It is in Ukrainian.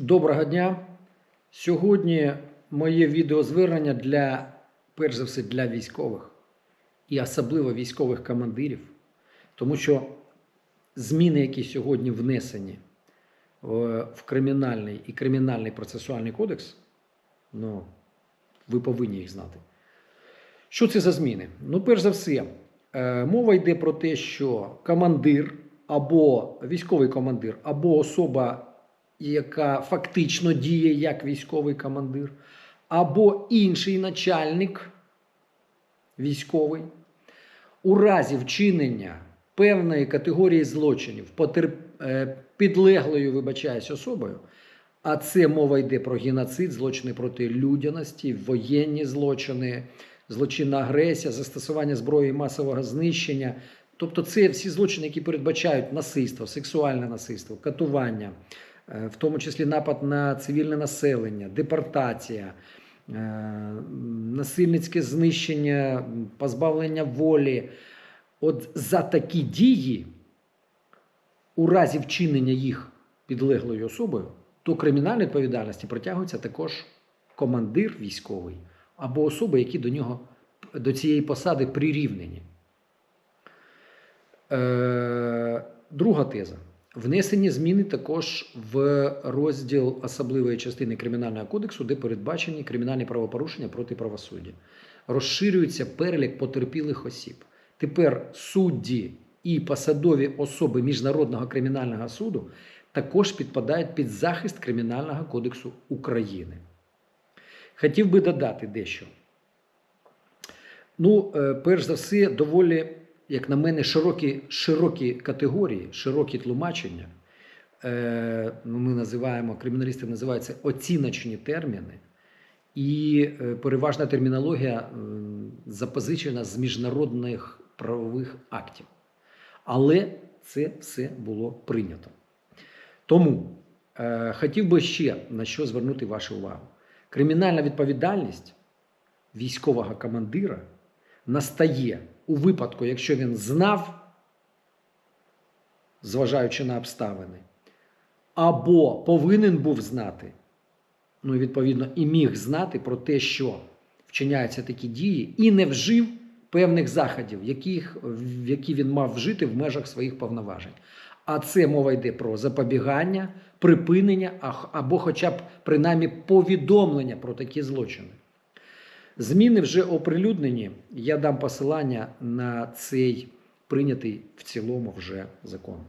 Доброго дня. Сьогодні моє відеозвернення для, перш за все, для військових і особливо військових командирів, тому що зміни, які сьогодні внесені е, в кримінальний і кримінальний процесуальний кодекс, ну, ви повинні їх знати. Що це за зміни? Ну, перш за все, е, мова йде про те, що командир або військовий командир, або особа, яка фактично діє як військовий командир, або інший начальник військовий, у разі вчинення певної категорії злочинів потер... е, підлеглою, вибачаюсь, особою, а це мова йде про геноцид, злочини проти людяності, воєнні злочини, злочинна агресія, застосування зброї масового знищення. Тобто це всі злочини, які передбачають насильство, сексуальне насильство, катування, в тому числі напад на цивільне населення, депортація, е, насильницьке знищення, позбавлення волі. От за такі дії, у разі вчинення їх підлеглою особою, до кримінальної відповідальності притягується також командир військовий або особи, які до нього до цієї посади прирівнені. Е, друга теза. Внесені зміни також в розділ особливої частини Кримінального кодексу, де передбачені кримінальні правопорушення проти правосуддя. Розширюється перелік потерпілих осіб. Тепер судді і посадові особи Міжнародного кримінального суду також підпадають під захист Кримінального кодексу України. Хотів би додати дещо. Ну, е, перш за все, доволі, як на мене, широкі, широкі категорії, широкі тлумачення. Е, Ми називаємо, криміналісти називають це оціночні терміни. І е, переважна термінологія запозичена з міжнародних правових актів. Але це все було прийнято. Тому е, хотів би ще на що звернути вашу увагу. Кримінальна відповідальність військового командира настає у випадку, якщо він знав, зважаючи на обставини, або повинен був знати, ну і відповідно і міг знати про те, що вчиняються такі дії, і не вжив певних заходів, яких, які він мав вжити в межах своїх повноважень. А це мова йде про запобігання, припинення або хоча б принаймні повідомлення про такі злочини. Зміни вже оприлюднені. Я дам посилання на цей прийнятий в цілому вже закон.